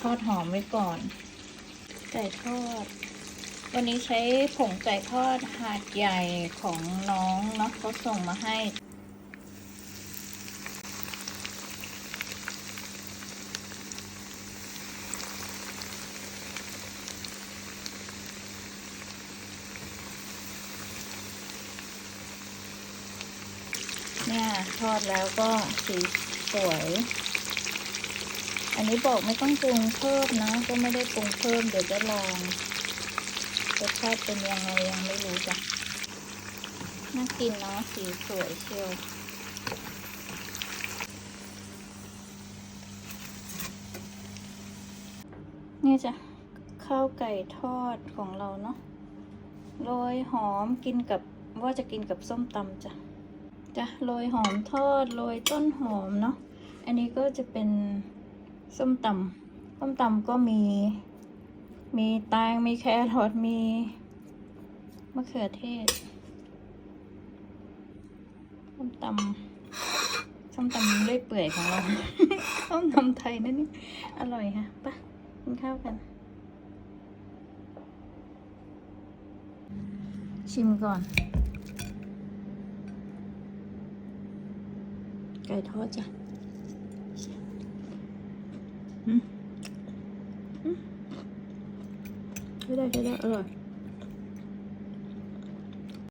ทอดหอมไว้ก่อน ไก่ทอด วันนี้ใช้ผงไก่ทอดหาดใหญ่ของน้องเนาะเขาส่งมาให้เนี่ยทอดแล้วก็สีสวย อันนี้บอกไม่ต้องปรุงเพิ่มนะ ก็ไม่ได้ปรุงเพิ่มเดี๋ยวจะลองรสชาติเป็นยังไงยังไม่รู้จ้ะน่ากินเนาะสีสวยเชียวนี่จ้ะข้าวไก่ทอดของเราเนาะโรยหอมกินกับว่าจะกินกับส้มตำจ้ะจ้ะโรยหอมทอดโรยต้นหอมเนาะอันนี้ก็จะเป็น ส้มตำส้มตำก็มี มีแตงมีแครอทมีมะเขือเทศส้มตำส้มตำเลื่อยเปื่อยของเราส้มตำไทยนั่นนี่อร่อยค่ะไปะกินข้าวกัน ชิมก่อน ไก่ทอดจ้ะ ใช่ได้ใช่ได้อร่อย